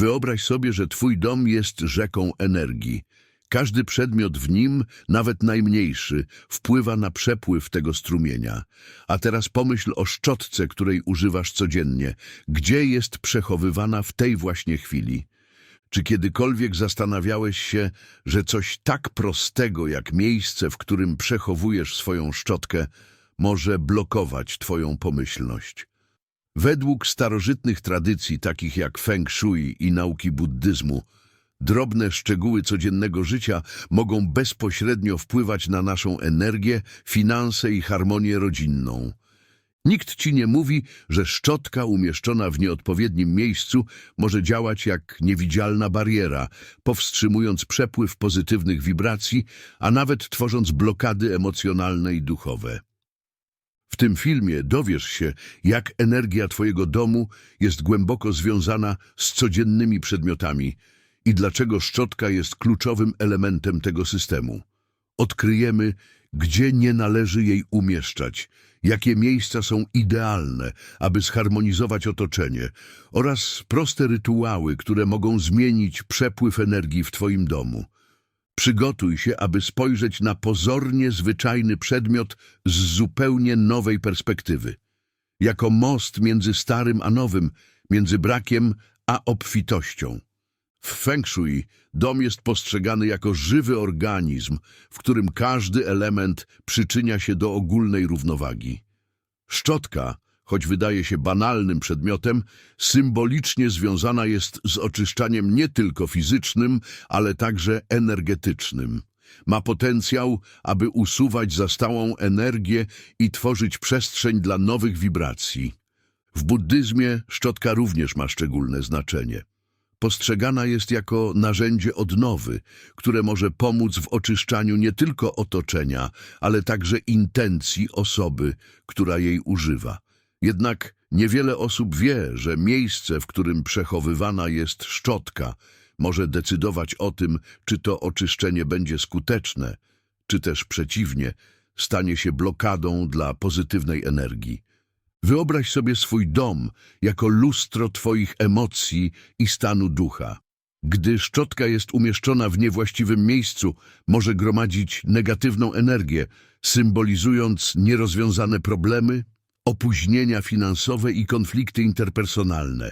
Wyobraź sobie, że twój dom jest rzeką energii. Każdy przedmiot w nim, nawet najmniejszy, wpływa na przepływ tego strumienia. A teraz pomyśl o szczotce, której używasz codziennie. Gdzie jest przechowywana w tej właśnie chwili? Czy kiedykolwiek zastanawiałeś się, że coś tak prostego jak miejsce, w którym przechowujesz swoją szczotkę, może blokować twoją pomyślność? Według starożytnych tradycji, takich jak feng shui i nauki buddyzmu, drobne szczegóły codziennego życia mogą bezpośrednio wpływać na naszą energię, finanse i harmonię rodzinną. Nikt ci nie mówi, że szczotka umieszczona w nieodpowiednim miejscu może działać jak niewidzialna bariera, powstrzymując przepływ pozytywnych wibracji, a nawet tworząc blokady emocjonalne i duchowe. W tym filmie dowiesz się, jak energia Twojego domu jest głęboko związana z codziennymi przedmiotami i dlaczego szczotka jest kluczowym elementem tego systemu. Odkryjemy, gdzie nie należy jej umieszczać, jakie miejsca są idealne, aby zharmonizować otoczenie oraz proste rytuały, które mogą zmienić przepływ energii w Twoim domu. Przygotuj się, aby spojrzeć na pozornie zwyczajny przedmiot z zupełnie nowej perspektywy. Jako most między starym a nowym, między brakiem a obfitością. W feng shui dom jest postrzegany jako żywy organizm, w którym każdy element przyczynia się do ogólnej równowagi. Szczotka, choć wydaje się banalnym przedmiotem, symbolicznie związana jest z oczyszczaniem nie tylko fizycznym, ale także energetycznym. Ma potencjał, aby usuwać zastałą energię i tworzyć przestrzeń dla nowych wibracji. W buddyzmie szczotka również ma szczególne znaczenie. Postrzegana jest jako narzędzie odnowy, które może pomóc w oczyszczaniu nie tylko otoczenia, ale także intencji osoby, która jej używa. Jednak niewiele osób wie, że miejsce, w którym przechowywana jest szczotka, może decydować o tym, czy to oczyszczenie będzie skuteczne, czy też przeciwnie, stanie się blokadą dla pozytywnej energii. Wyobraź sobie swój dom jako lustro Twoich emocji i stanu ducha. Gdy szczotka jest umieszczona w niewłaściwym miejscu, może gromadzić negatywną energię, symbolizując nierozwiązane problemy, opóźnienia finansowe i konflikty interpersonalne.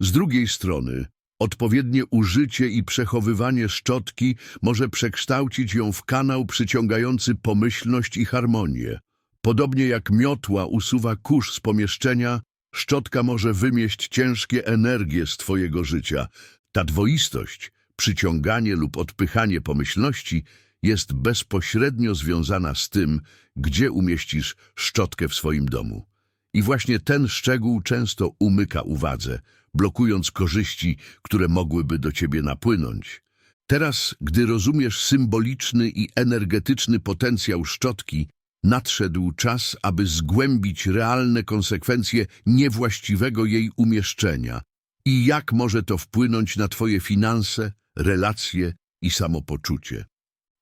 Z drugiej strony, odpowiednie użycie i przechowywanie szczotki może przekształcić ją w kanał przyciągający pomyślność i harmonię. Podobnie jak miotła usuwa kurz z pomieszczenia, szczotka może wymieść ciężkie energie z Twojego życia. Ta dwoistość, przyciąganie lub odpychanie pomyślności jest bezpośrednio związana z tym, gdzie umieścisz szczotkę w swoim domu. I właśnie ten szczegół często umyka uwadze, blokując korzyści, które mogłyby do ciebie napłynąć. Teraz, gdy rozumiesz symboliczny i energetyczny potencjał szczotki, nadszedł czas, aby zgłębić realne konsekwencje niewłaściwego jej umieszczenia i jak może to wpłynąć na twoje finanse, relacje i samopoczucie.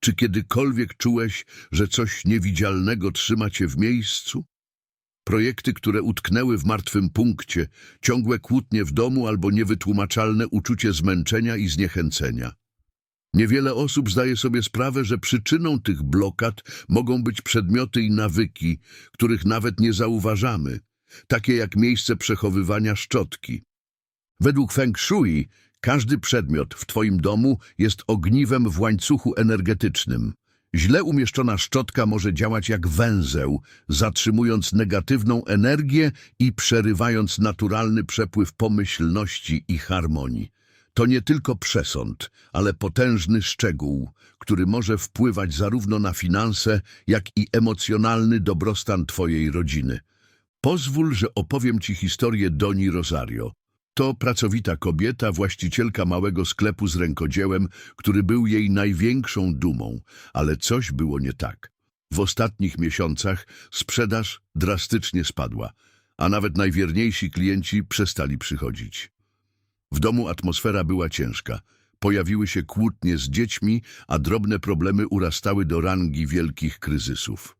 Czy kiedykolwiek czułeś, że coś niewidzialnego trzyma cię w miejscu? Projekty, które utknęły w martwym punkcie, ciągłe kłótnie w domu albo niewytłumaczalne uczucie zmęczenia i zniechęcenia. Niewiele osób zdaje sobie sprawę, że przyczyną tych blokad mogą być przedmioty i nawyki, których nawet nie zauważamy, takie jak miejsce przechowywania szczotki. Według Feng Shui każdy przedmiot w Twoim domu jest ogniwem w łańcuchu energetycznym. Źle umieszczona szczotka może działać jak węzeł, zatrzymując negatywną energię i przerywając naturalny przepływ pomyślności i harmonii. To nie tylko przesąd, ale potężny szczegół, który może wpływać zarówno na finanse, jak i emocjonalny dobrostan Twojej rodziny. Pozwól, że opowiem Ci historię Doni Rosario. To pracowita kobieta, właścicielka małego sklepu z rękodziełem, który był jej największą dumą, ale coś było nie tak. W ostatnich miesiącach sprzedaż drastycznie spadła, a nawet najwierniejsi klienci przestali przychodzić. W domu atmosfera była ciężka. Pojawiły się kłótnie z dziećmi, a drobne problemy urastały do rangi wielkich kryzysów.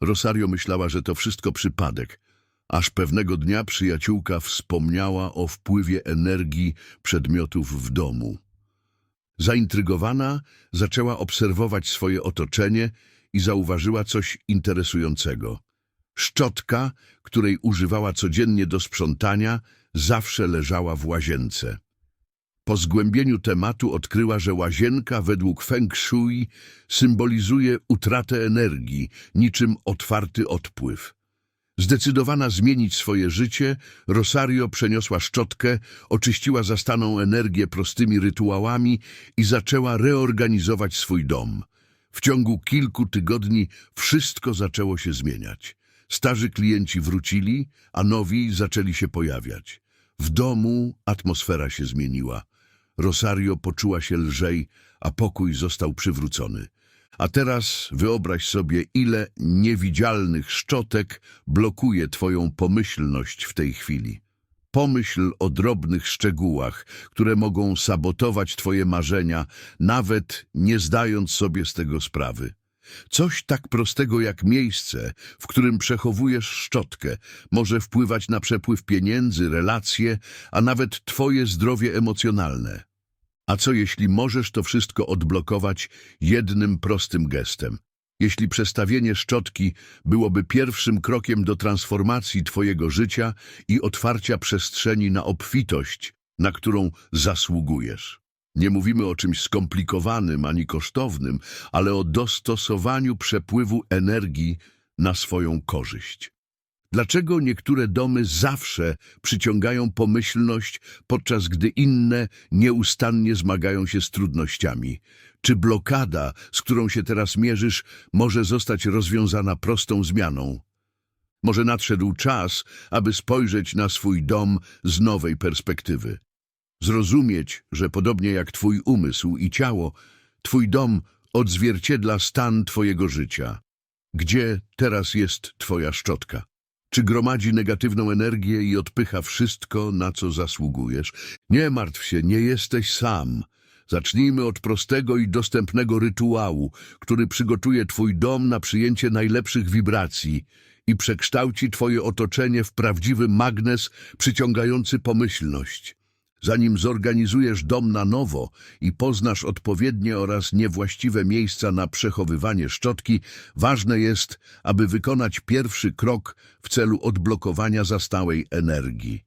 Rosario myślała, że to wszystko przypadek, Aż pewnego dnia przyjaciółka wspomniała o wpływie energii przedmiotów w domu. Zaintrygowana zaczęła obserwować swoje otoczenie i zauważyła coś interesującego. Szczotka, której używała codziennie do sprzątania, zawsze leżała w łazience. Po zgłębieniu tematu odkryła, że łazienka według Feng Shui symbolizuje utratę energii, niczym otwarty odpływ. Zdecydowana zmienić swoje życie, Rosario przeniosła szczotkę, oczyściła zastaną energię prostymi rytuałami i zaczęła reorganizować swój dom. W ciągu kilku tygodni wszystko zaczęło się zmieniać. Starzy klienci wrócili, a nowi zaczęli się pojawiać. W domu atmosfera się zmieniła. Rosario poczuła się lżej, a pokój został przywrócony. A teraz wyobraź sobie, ile niewidzialnych szczotek blokuje twoją pomyślność w tej chwili. Pomyśl o drobnych szczegółach, które mogą sabotować twoje marzenia, nawet nie zdając sobie z tego sprawy. Coś tak prostego jak miejsce, w którym przechowujesz szczotkę, może wpływać na przepływ pieniędzy, relacje, a nawet twoje zdrowie emocjonalne. A co jeśli możesz to wszystko odblokować jednym prostym gestem? Jeśli przestawienie szczotki byłoby pierwszym krokiem do transformacji Twojego życia i otwarcia przestrzeni na obfitość, na którą zasługujesz. Nie mówimy o czymś skomplikowanym ani kosztownym, ale o dostosowaniu przepływu energii na swoją korzyść. Dlaczego niektóre domy zawsze przyciągają pomyślność, podczas gdy inne nieustannie zmagają się z trudnościami? Czy blokada, z którą się teraz mierzysz, może zostać rozwiązana prostą zmianą? Może nadszedł czas, aby spojrzeć na swój dom z nowej perspektywy. Zrozumieć, że podobnie jak twój umysł i ciało, twój dom odzwierciedla stan twojego życia. Gdzie teraz jest twoja szczotka? Czy gromadzi negatywną energię i odpycha wszystko, na co zasługujesz? Nie martw się, nie jesteś sam. Zacznijmy od prostego i dostępnego rytuału, który przygotuje Twój dom na przyjęcie najlepszych wibracji i przekształci Twoje otoczenie w prawdziwy magnes przyciągający pomyślność. Zanim zorganizujesz dom na nowo i poznasz odpowiednie oraz niewłaściwe miejsca na przechowywanie szczotki, ważne jest, aby wykonać pierwszy krok w celu odblokowania zastałej energii.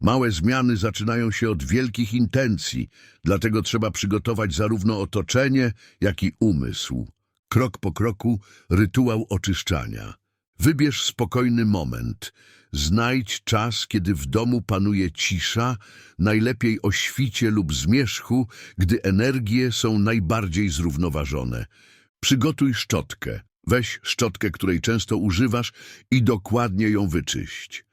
Małe zmiany zaczynają się od wielkich intencji, dlatego trzeba przygotować zarówno otoczenie, jak i umysł. Krok po kroku rytuał oczyszczania. Wybierz spokojny moment. Znajdź czas, kiedy w domu panuje cisza, najlepiej o świcie lub zmierzchu, gdy energie są najbardziej zrównoważone. Przygotuj szczotkę. Weź szczotkę, której często używasz i dokładnie ją wyczyść.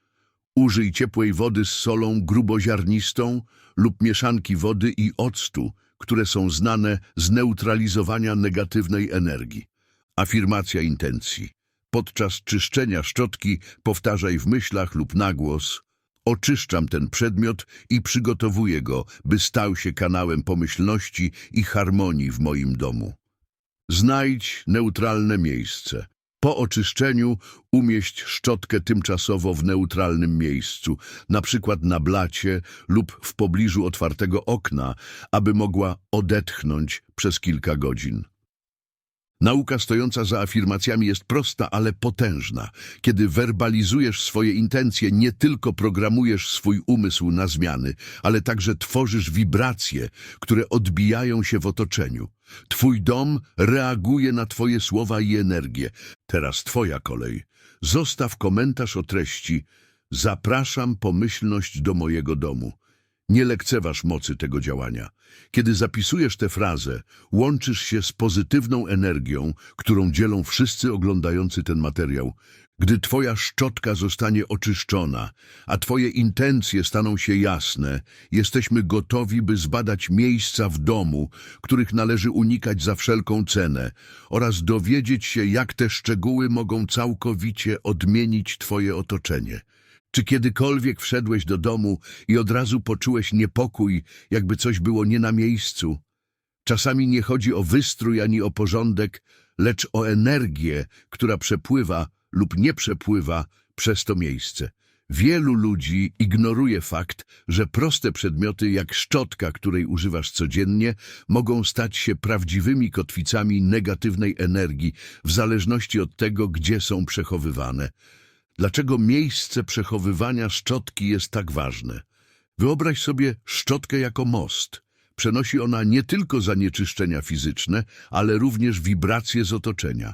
Użyj ciepłej wody z solą gruboziarnistą lub mieszanki wody i octu, które są znane z neutralizowania negatywnej energii. Afirmacja intencji. Podczas czyszczenia szczotki powtarzaj w myślach lub na głos Oczyszczam ten przedmiot i przygotowuję go, by stał się kanałem pomyślności i harmonii w moim domu. Znajdź neutralne miejsce. Po oczyszczeniu umieść szczotkę tymczasowo w neutralnym miejscu, na przykład na blacie lub w pobliżu otwartego okna, aby mogła odetchnąć przez kilka godzin. Nauka stojąca za afirmacjami jest prosta, ale potężna. Kiedy werbalizujesz swoje intencje, nie tylko programujesz swój umysł na zmiany, ale także tworzysz wibracje, które odbijają się w otoczeniu. Twój dom reaguje na twoje słowa i energię. Teraz twoja kolej. Zostaw komentarz o treści Zapraszam pomyślność do mojego domu. Nie lekceważ mocy tego działania. Kiedy zapisujesz tę frazę, łączysz się z pozytywną energią, którą dzielą wszyscy oglądający ten materiał. Gdy twoja szczotka zostanie oczyszczona, a twoje intencje staną się jasne, jesteśmy gotowi, by zbadać miejsca w domu, których należy unikać za wszelką cenę, oraz dowiedzieć się, jak te szczegóły mogą całkowicie odmienić twoje otoczenie. Czy kiedykolwiek wszedłeś do domu i od razu poczułeś niepokój, jakby coś było nie na miejscu? Czasami nie chodzi o wystrój ani o porządek, lecz o energię, która przepływa lub nie przepływa przez to miejsce. Wielu ludzi ignoruje fakt, że proste przedmioty jak szczotka, której używasz codziennie, mogą stać się prawdziwymi kotwicami negatywnej energii w zależności od tego, gdzie są przechowywane. Dlaczego miejsce przechowywania szczotki jest tak ważne? Wyobraź sobie szczotkę jako most. Przenosi ona nie tylko zanieczyszczenia fizyczne, ale również wibracje z otoczenia.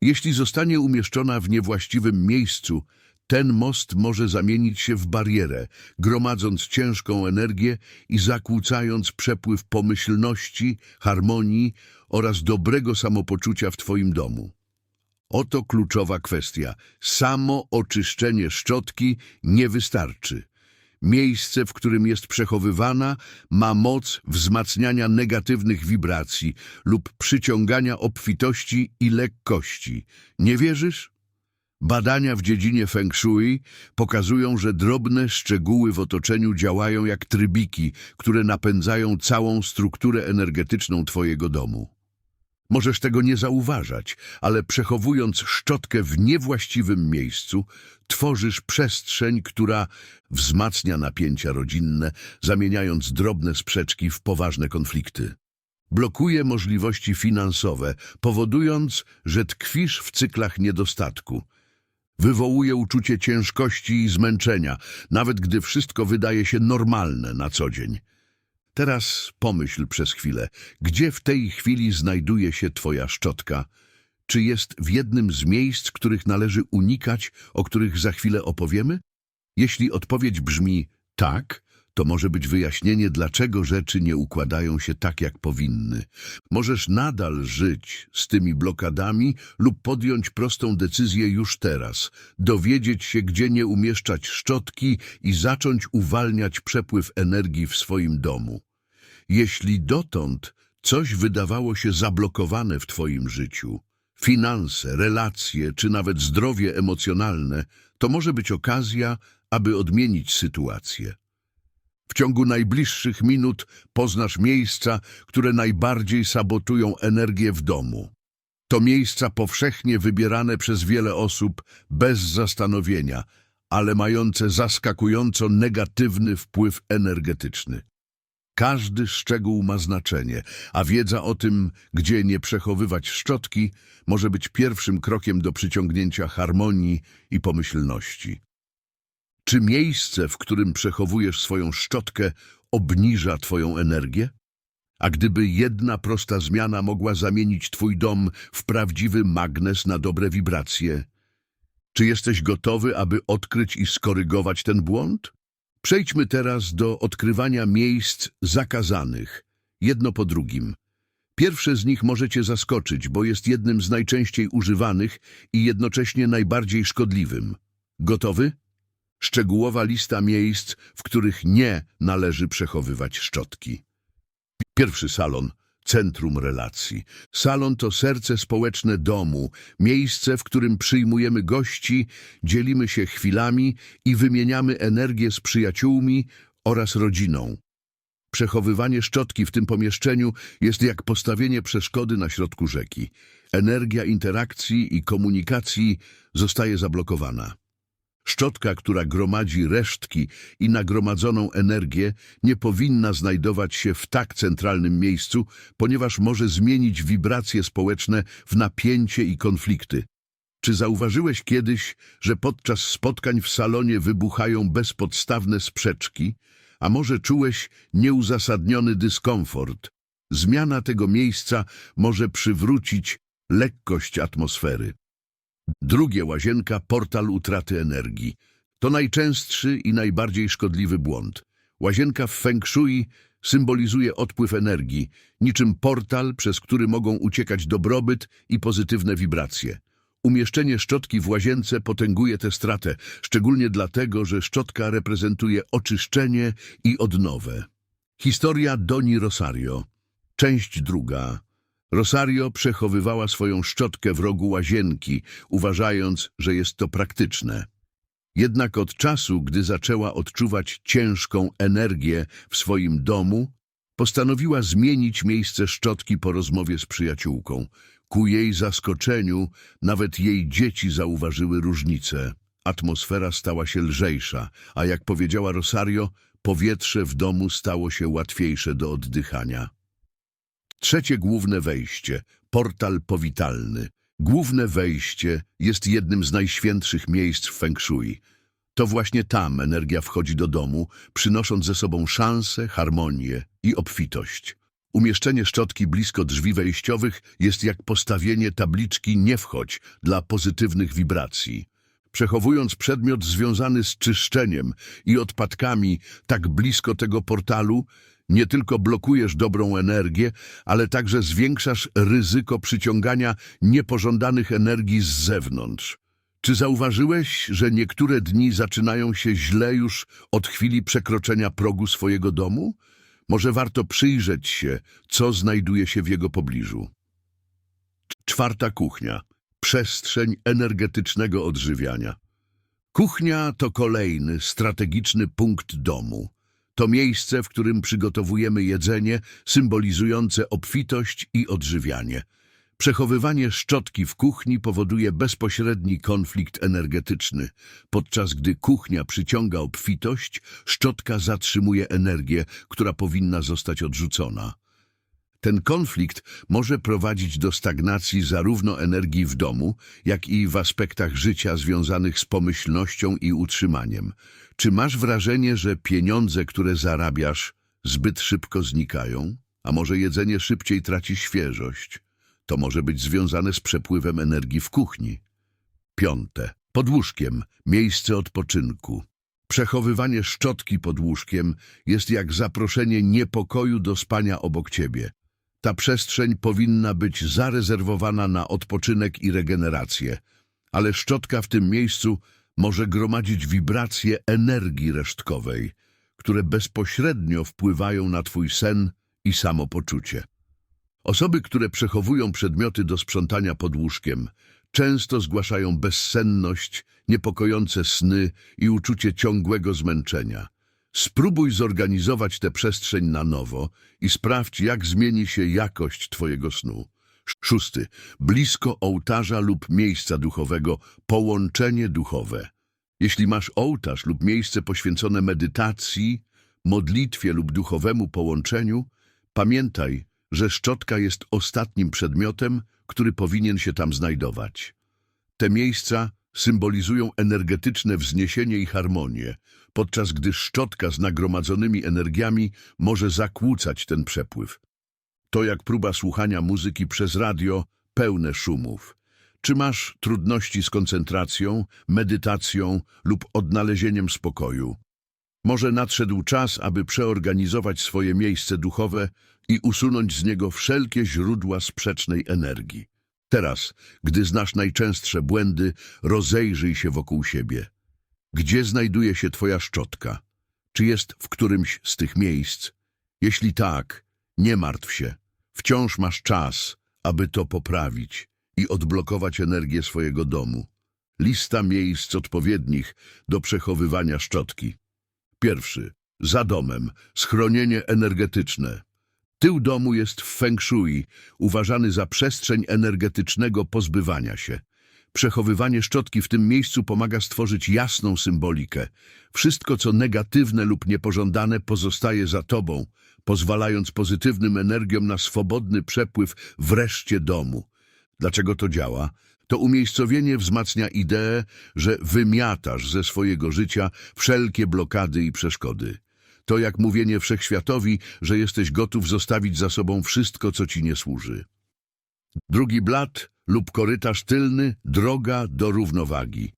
Jeśli zostanie umieszczona w niewłaściwym miejscu, ten most może zamienić się w barierę, gromadząc ciężką energię i zakłócając przepływ pomyślności, harmonii oraz dobrego samopoczucia w Twoim domu. Oto kluczowa kwestia. Samo oczyszczenie szczotki nie wystarczy. Miejsce, w którym jest przechowywana, ma moc wzmacniania negatywnych wibracji lub przyciągania obfitości i lekkości. Nie wierzysz? Badania w dziedzinie Feng Shui pokazują, że drobne szczegóły w otoczeniu działają jak trybiki, które napędzają całą strukturę energetyczną Twojego domu. Możesz tego nie zauważać, ale przechowując szczotkę w niewłaściwym miejscu, tworzysz przestrzeń, która wzmacnia napięcia rodzinne, zamieniając drobne sprzeczki w poważne konflikty. Blokuje możliwości finansowe, powodując, że tkwisz w cyklach niedostatku. Wywołuje uczucie ciężkości i zmęczenia, nawet gdy wszystko wydaje się normalne na co dzień. Teraz pomyśl przez chwilę, gdzie w tej chwili znajduje się Twoja szczotka? Czy jest w jednym z miejsc, których należy unikać, o których za chwilę opowiemy? Jeśli odpowiedź brzmi tak, to może być wyjaśnienie, dlaczego rzeczy nie układają się tak, jak powinny. Możesz nadal żyć z tymi blokadami lub podjąć prostą decyzję już teraz, dowiedzieć się, gdzie nie umieszczać szczotki i zacząć uwalniać przepływ energii w swoim domu. Jeśli dotąd coś wydawało się zablokowane w Twoim życiu, finanse, relacje czy nawet zdrowie emocjonalne, to może być okazja, aby odmienić sytuację. W ciągu najbliższych minut poznasz miejsca, które najbardziej sabotują energię w domu. To miejsca powszechnie wybierane przez wiele osób bez zastanowienia, ale mające zaskakująco negatywny wpływ energetyczny. Każdy szczegół ma znaczenie, a wiedza o tym, gdzie nie przechowywać szczotki, może być pierwszym krokiem do przyciągnięcia harmonii i pomyślności. Czy miejsce, w którym przechowujesz swoją szczotkę, obniża twoją energię? A gdyby jedna prosta zmiana mogła zamienić twój dom w prawdziwy magnes na dobre wibracje, czy jesteś gotowy, aby odkryć i skorygować ten błąd? Przejdźmy teraz do odkrywania miejsc zakazanych, jedno po drugim. Pierwsze z nich możecie zaskoczyć, bo jest jednym z najczęściej używanych i jednocześnie najbardziej szkodliwym. Gotowy? Szczegółowa lista miejsc, w których nie należy przechowywać szczotki. Pierwszy salon, centrum relacji. Salon to serce społeczne domu, miejsce, w którym przyjmujemy gości, dzielimy się chwilami i wymieniamy energię z przyjaciółmi oraz rodziną. Przechowywanie szczotki w tym pomieszczeniu jest jak postawienie przeszkody na środku rzeki. Energia interakcji i komunikacji zostaje zablokowana. Szczotka, która gromadzi resztki i nagromadzoną energię, nie powinna znajdować się w tak centralnym miejscu, ponieważ może zmienić wibracje społeczne w napięcie i konflikty. Czy zauważyłeś kiedyś, że podczas spotkań w salonie wybuchają bezpodstawne sprzeczki, a może czułeś nieuzasadniony dyskomfort? Zmiana tego miejsca może przywrócić lekkość atmosfery. Drugie łazienka, portal utraty energii. To najczęstszy i najbardziej szkodliwy błąd. Łazienka w feng shui symbolizuje odpływ energii, niczym portal, przez który mogą uciekać dobrobyt i pozytywne wibracje. Umieszczenie szczotki w łazience potęguje tę stratę, szczególnie dlatego, że szczotka reprezentuje oczyszczenie i odnowę. Historia Doni Rosario. Część druga. Rosario przechowywała swoją szczotkę w rogu łazienki, uważając, że jest to praktyczne. Jednak od czasu, gdy zaczęła odczuwać ciężką energię w swoim domu, postanowiła zmienić miejsce szczotki po rozmowie z przyjaciółką. Ku jej zaskoczeniu nawet jej dzieci zauważyły różnicę. atmosfera stała się lżejsza, a jak powiedziała Rosario, powietrze w domu stało się łatwiejsze do oddychania. Trzecie główne wejście, portal powitalny. Główne wejście jest jednym z najświętszych miejsc w Feng Shui. To właśnie tam energia wchodzi do domu, przynosząc ze sobą szansę, harmonię i obfitość. Umieszczenie szczotki blisko drzwi wejściowych jest jak postawienie tabliczki nie wchodź dla pozytywnych wibracji. Przechowując przedmiot związany z czyszczeniem i odpadkami tak blisko tego portalu, nie tylko blokujesz dobrą energię, ale także zwiększasz ryzyko przyciągania niepożądanych energii z zewnątrz. Czy zauważyłeś, że niektóre dni zaczynają się źle już od chwili przekroczenia progu swojego domu? Może warto przyjrzeć się, co znajduje się w jego pobliżu. Czwarta kuchnia. Przestrzeń energetycznego odżywiania. Kuchnia to kolejny strategiczny punkt domu. To miejsce, w którym przygotowujemy jedzenie symbolizujące obfitość i odżywianie. Przechowywanie szczotki w kuchni powoduje bezpośredni konflikt energetyczny. Podczas gdy kuchnia przyciąga obfitość, szczotka zatrzymuje energię, która powinna zostać odrzucona. Ten konflikt może prowadzić do stagnacji zarówno energii w domu, jak i w aspektach życia związanych z pomyślnością i utrzymaniem. Czy masz wrażenie, że pieniądze, które zarabiasz, zbyt szybko znikają? A może jedzenie szybciej traci świeżość? To może być związane z przepływem energii w kuchni. Piąte. Pod łóżkiem. Miejsce odpoczynku. Przechowywanie szczotki pod łóżkiem jest jak zaproszenie niepokoju do spania obok ciebie. Ta przestrzeń powinna być zarezerwowana na odpoczynek i regenerację, ale szczotka w tym miejscu może gromadzić wibracje energii resztkowej, które bezpośrednio wpływają na twój sen i samopoczucie. Osoby, które przechowują przedmioty do sprzątania pod łóżkiem, często zgłaszają bezsenność, niepokojące sny i uczucie ciągłego zmęczenia. Spróbuj zorganizować tę przestrzeń na nowo i sprawdź, jak zmieni się jakość Twojego snu. Szósty. Blisko ołtarza lub miejsca duchowego połączenie duchowe. Jeśli masz ołtarz lub miejsce poświęcone medytacji, modlitwie lub duchowemu połączeniu, pamiętaj, że szczotka jest ostatnim przedmiotem, który powinien się tam znajdować. Te miejsca symbolizują energetyczne wzniesienie i harmonię, podczas gdy szczotka z nagromadzonymi energiami może zakłócać ten przepływ. To jak próba słuchania muzyki przez radio pełne szumów. Czy masz trudności z koncentracją, medytacją lub odnalezieniem spokoju? Może nadszedł czas, aby przeorganizować swoje miejsce duchowe i usunąć z niego wszelkie źródła sprzecznej energii. Teraz, gdy znasz najczęstsze błędy, rozejrzyj się wokół siebie. Gdzie znajduje się twoja szczotka? Czy jest w którymś z tych miejsc? Jeśli tak, nie martw się. Wciąż masz czas, aby to poprawić i odblokować energię swojego domu. Lista miejsc odpowiednich do przechowywania szczotki. Pierwszy. Za domem. Schronienie energetyczne. Tył domu jest w feng shui, uważany za przestrzeń energetycznego pozbywania się. Przechowywanie szczotki w tym miejscu pomaga stworzyć jasną symbolikę. Wszystko, co negatywne lub niepożądane, pozostaje za tobą, pozwalając pozytywnym energiom na swobodny przepływ wreszcie domu. Dlaczego to działa? To umiejscowienie wzmacnia ideę, że wymiatasz ze swojego życia wszelkie blokady i przeszkody. To jak mówienie wszechświatowi, że jesteś gotów zostawić za sobą wszystko, co ci nie służy. Drugi blat lub korytarz tylny, droga do równowagi.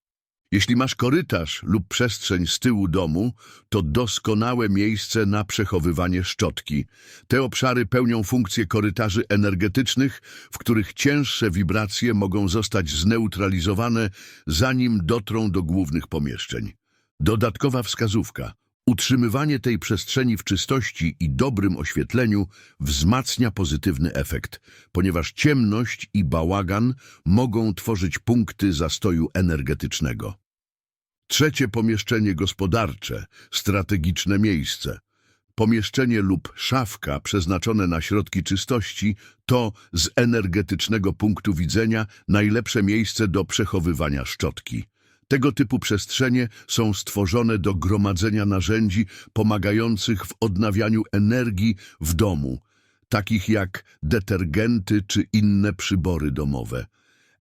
Jeśli masz korytarz lub przestrzeń z tyłu domu, to doskonałe miejsce na przechowywanie szczotki. Te obszary pełnią funkcję korytarzy energetycznych, w których cięższe wibracje mogą zostać zneutralizowane, zanim dotrą do głównych pomieszczeń. Dodatkowa wskazówka. Utrzymywanie tej przestrzeni w czystości i dobrym oświetleniu wzmacnia pozytywny efekt, ponieważ ciemność i bałagan mogą tworzyć punkty zastoju energetycznego. Trzecie pomieszczenie gospodarcze, strategiczne miejsce. Pomieszczenie lub szafka przeznaczone na środki czystości to z energetycznego punktu widzenia najlepsze miejsce do przechowywania szczotki. Tego typu przestrzenie są stworzone do gromadzenia narzędzi pomagających w odnawianiu energii w domu, takich jak detergenty czy inne przybory domowe.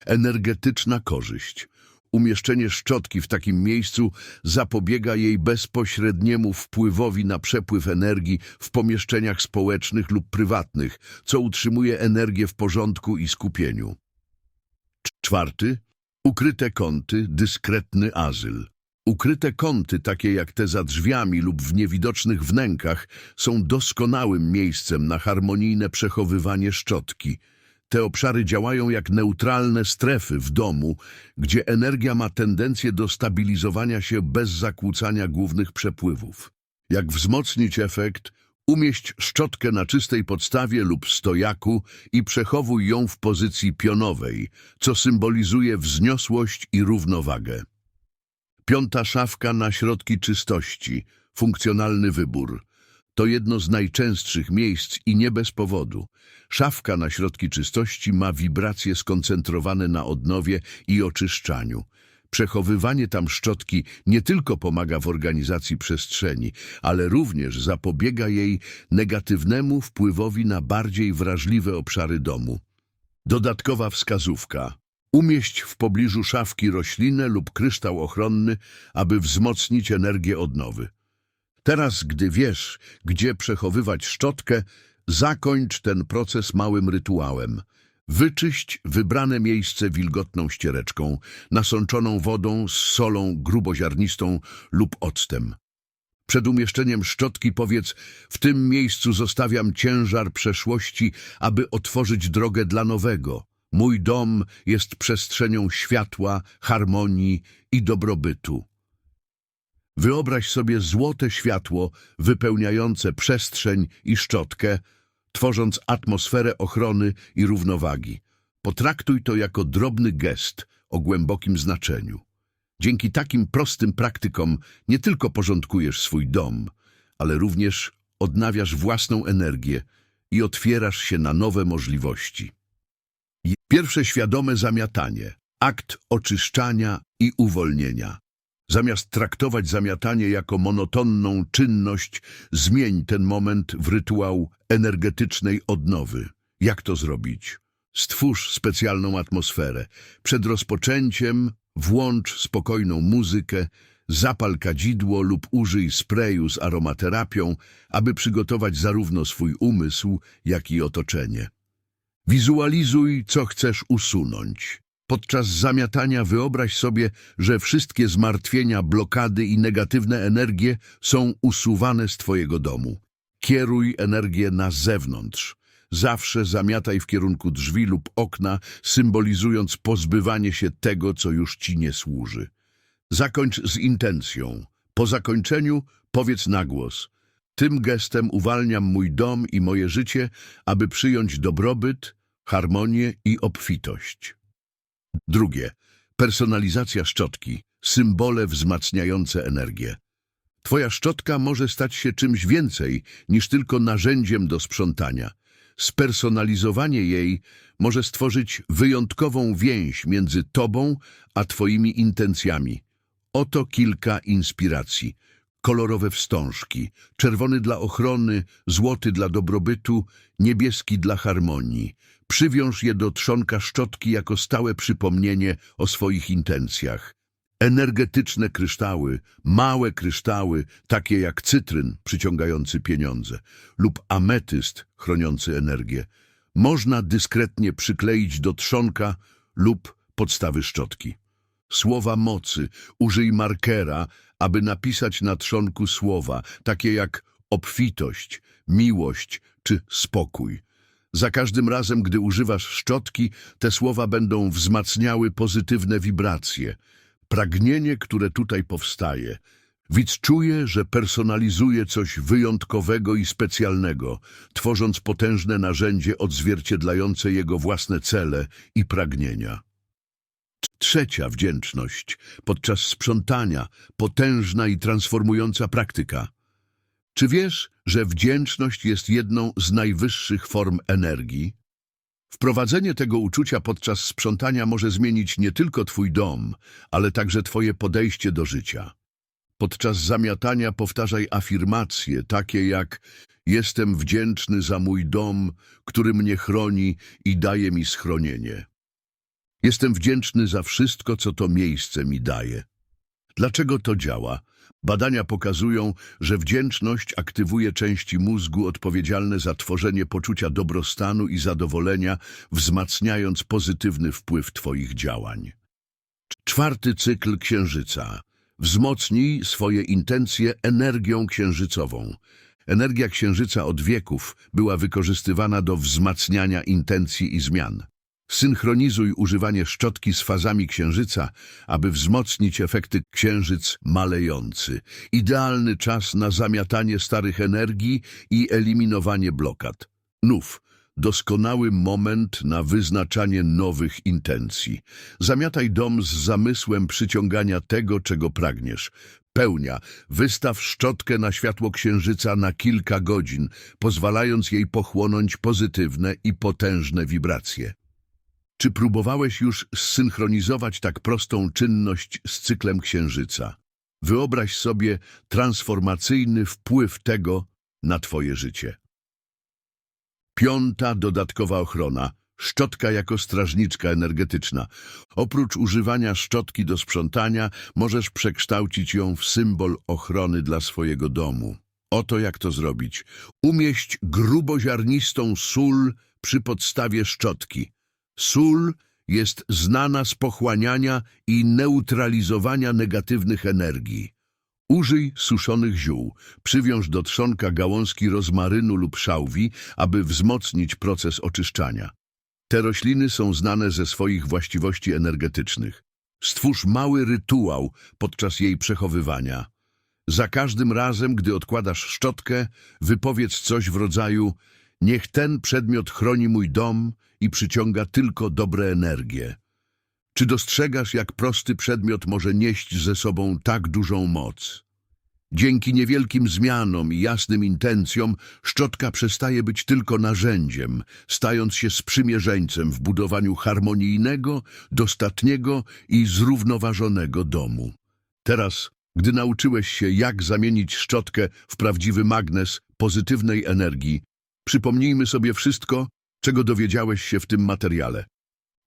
Energetyczna korzyść. Umieszczenie szczotki w takim miejscu zapobiega jej bezpośredniemu wpływowi na przepływ energii w pomieszczeniach społecznych lub prywatnych, co utrzymuje energię w porządku i skupieniu. Cz- Czwarty. Ukryte kąty, dyskretny azyl. Ukryte kąty, takie jak te za drzwiami lub w niewidocznych wnękach, są doskonałym miejscem na harmonijne przechowywanie szczotki. Te obszary działają jak neutralne strefy w domu, gdzie energia ma tendencję do stabilizowania się bez zakłócania głównych przepływów. Jak wzmocnić efekt? Umieść szczotkę na czystej podstawie lub stojaku i przechowuj ją w pozycji pionowej, co symbolizuje wzniosłość i równowagę. Piąta szafka na środki czystości, funkcjonalny wybór. To jedno z najczęstszych miejsc i nie bez powodu. Szafka na środki czystości ma wibracje skoncentrowane na odnowie i oczyszczaniu. Przechowywanie tam szczotki nie tylko pomaga w organizacji przestrzeni, ale również zapobiega jej negatywnemu wpływowi na bardziej wrażliwe obszary domu. Dodatkowa wskazówka. Umieść w pobliżu szafki roślinę lub kryształ ochronny, aby wzmocnić energię odnowy. Teraz, gdy wiesz, gdzie przechowywać szczotkę, zakończ ten proces małym rytuałem. Wyczyść wybrane miejsce wilgotną ściereczką, nasączoną wodą z solą gruboziarnistą lub octem. Przed umieszczeniem szczotki powiedz, w tym miejscu zostawiam ciężar przeszłości, aby otworzyć drogę dla nowego. Mój dom jest przestrzenią światła, harmonii i dobrobytu. Wyobraź sobie złote światło wypełniające przestrzeń i szczotkę, tworząc atmosferę ochrony i równowagi. Potraktuj to jako drobny gest o głębokim znaczeniu. Dzięki takim prostym praktykom nie tylko porządkujesz swój dom, ale również odnawiasz własną energię i otwierasz się na nowe możliwości. Pierwsze świadome zamiatanie, akt oczyszczania i uwolnienia. Zamiast traktować zamiatanie jako monotonną czynność, zmień ten moment w rytuał energetycznej odnowy. Jak to zrobić? Stwórz specjalną atmosferę. Przed rozpoczęciem włącz spokojną muzykę, zapal kadzidło lub użyj sprayu z aromaterapią, aby przygotować zarówno swój umysł, jak i otoczenie. Wizualizuj, co chcesz usunąć. Podczas zamiatania wyobraź sobie, że wszystkie zmartwienia, blokady i negatywne energie są usuwane z Twojego domu. Kieruj energię na zewnątrz. Zawsze zamiataj w kierunku drzwi lub okna, symbolizując pozbywanie się tego, co już Ci nie służy. Zakończ z intencją. Po zakończeniu powiedz na głos. Tym gestem uwalniam mój dom i moje życie, aby przyjąć dobrobyt, harmonię i obfitość. Drugie. Personalizacja szczotki. Symbole wzmacniające energię. Twoja szczotka może stać się czymś więcej niż tylko narzędziem do sprzątania. Spersonalizowanie jej może stworzyć wyjątkową więź między tobą a twoimi intencjami. Oto kilka inspiracji. Kolorowe wstążki, czerwony dla ochrony, złoty dla dobrobytu, niebieski dla harmonii. Przywiąż je do trzonka szczotki jako stałe przypomnienie o swoich intencjach. Energetyczne kryształy, małe kryształy, takie jak cytryn przyciągający pieniądze lub ametyst chroniący energię, można dyskretnie przykleić do trzonka lub podstawy szczotki. Słowa mocy. Użyj markera, aby napisać na trzonku słowa, takie jak obfitość, miłość czy spokój. Za każdym razem, gdy używasz szczotki, te słowa będą wzmacniały pozytywne wibracje. Pragnienie, które tutaj powstaje. Widz czuje, że personalizuje coś wyjątkowego i specjalnego, tworząc potężne narzędzie odzwierciedlające jego własne cele i pragnienia. Trzecia wdzięczność podczas sprzątania, potężna i transformująca praktyka. Czy wiesz, że wdzięczność jest jedną z najwyższych form energii? Wprowadzenie tego uczucia podczas sprzątania może zmienić nie tylko twój dom, ale także twoje podejście do życia. Podczas zamiatania powtarzaj afirmacje takie jak Jestem wdzięczny za mój dom, który mnie chroni i daje mi schronienie. Jestem wdzięczny za wszystko, co to miejsce mi daje. Dlaczego to działa? Badania pokazują, że wdzięczność aktywuje części mózgu odpowiedzialne za tworzenie poczucia dobrostanu i zadowolenia, wzmacniając pozytywny wpływ Twoich działań. Czwarty cykl księżyca. Wzmocnij swoje intencje energią księżycową. Energia księżyca od wieków była wykorzystywana do wzmacniania intencji i zmian. Synchronizuj używanie szczotki z fazami księżyca, aby wzmocnić efekty księżyc malejący. Idealny czas na zamiatanie starych energii i eliminowanie blokad. Nów. Doskonały moment na wyznaczanie nowych intencji. Zamiataj dom z zamysłem przyciągania tego, czego pragniesz. Pełnia. Wystaw szczotkę na światło księżyca na kilka godzin, pozwalając jej pochłonąć pozytywne i potężne wibracje. Czy próbowałeś już zsynchronizować tak prostą czynność z cyklem księżyca? Wyobraź sobie transformacyjny wpływ tego na twoje życie. Piąta dodatkowa ochrona. Szczotka jako strażniczka energetyczna. Oprócz używania szczotki do sprzątania, możesz przekształcić ją w symbol ochrony dla swojego domu. Oto jak to zrobić. Umieść gruboziarnistą sól przy podstawie szczotki. Sól jest znana z pochłaniania i neutralizowania negatywnych energii. Użyj suszonych ziół. Przywiąż do trzonka gałązki rozmarynu lub szałwi, aby wzmocnić proces oczyszczania. Te rośliny są znane ze swoich właściwości energetycznych. Stwórz mały rytuał podczas jej przechowywania. Za każdym razem, gdy odkładasz szczotkę, wypowiedz coś w rodzaju Niech ten przedmiot chroni mój dom i przyciąga tylko dobre energie. Czy dostrzegasz, jak prosty przedmiot może nieść ze sobą tak dużą moc? Dzięki niewielkim zmianom i jasnym intencjom szczotka przestaje być tylko narzędziem, stając się sprzymierzeńcem w budowaniu harmonijnego, dostatniego i zrównoważonego domu. Teraz, gdy nauczyłeś się, jak zamienić szczotkę w prawdziwy magnes pozytywnej energii, przypomnijmy sobie wszystko, czego dowiedziałeś się w tym materiale.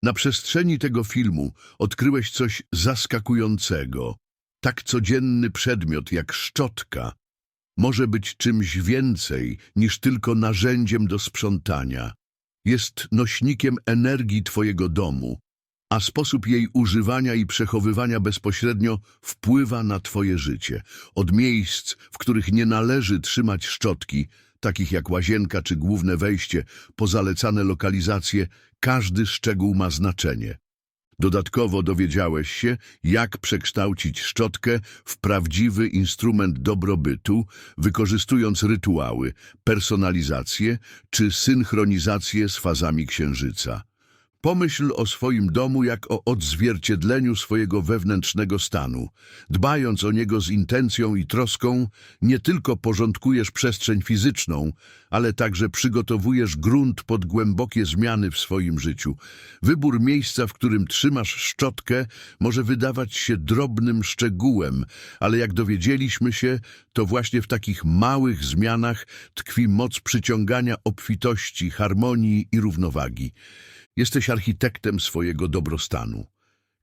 Na przestrzeni tego filmu odkryłeś coś zaskakującego. Tak codzienny przedmiot jak szczotka może być czymś więcej niż tylko narzędziem do sprzątania. Jest nośnikiem energii Twojego domu, a sposób jej używania i przechowywania bezpośrednio wpływa na Twoje życie. Od miejsc, w których nie należy trzymać szczotki, takich jak łazienka czy główne wejście, po zalecane lokalizacje, każdy szczegół ma znaczenie. Dodatkowo dowiedziałeś się, jak przekształcić szczotkę w prawdziwy instrument dobrobytu, wykorzystując rytuały, personalizację czy synchronizację z fazami księżyca. Pomyśl o swoim domu jak o odzwierciedleniu swojego wewnętrznego stanu. Dbając o niego z intencją i troską, nie tylko porządkujesz przestrzeń fizyczną, ale także przygotowujesz grunt pod głębokie zmiany w swoim życiu. Wybór miejsca, w którym trzymasz szczotkę, może wydawać się drobnym szczegółem, ale jak dowiedzieliśmy się, to właśnie w takich małych zmianach tkwi moc przyciągania obfitości, harmonii i równowagi. Jesteś architektem swojego dobrostanu.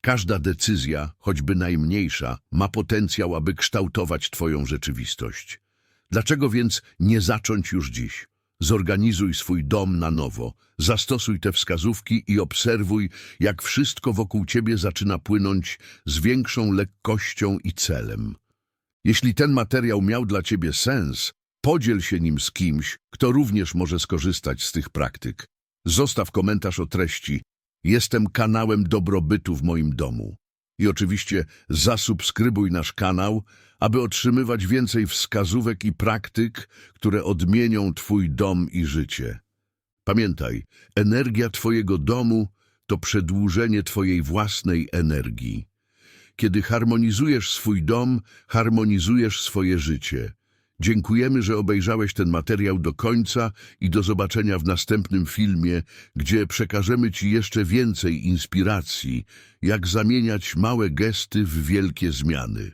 Każda decyzja, choćby najmniejsza, ma potencjał, aby kształtować Twoją rzeczywistość. Dlaczego więc nie zacząć już dziś? Zorganizuj swój dom na nowo, zastosuj te wskazówki i obserwuj, jak wszystko wokół Ciebie zaczyna płynąć z większą lekkością i celem. Jeśli ten materiał miał dla Ciebie sens, podziel się nim z kimś, kto również może skorzystać z tych praktyk. Zostaw komentarz o treści. Jestem kanałem dobrobytu w moim domu. I oczywiście zasubskrybuj nasz kanał, aby otrzymywać więcej wskazówek i praktyk, które odmienią Twój dom i życie. Pamiętaj, energia Twojego domu to przedłużenie Twojej własnej energii. Kiedy harmonizujesz swój dom, harmonizujesz swoje życie. Dziękujemy, że obejrzałeś ten materiał do końca i do zobaczenia w następnym filmie, gdzie przekażemy Ci jeszcze więcej inspiracji, jak zamieniać małe gesty w wielkie zmiany.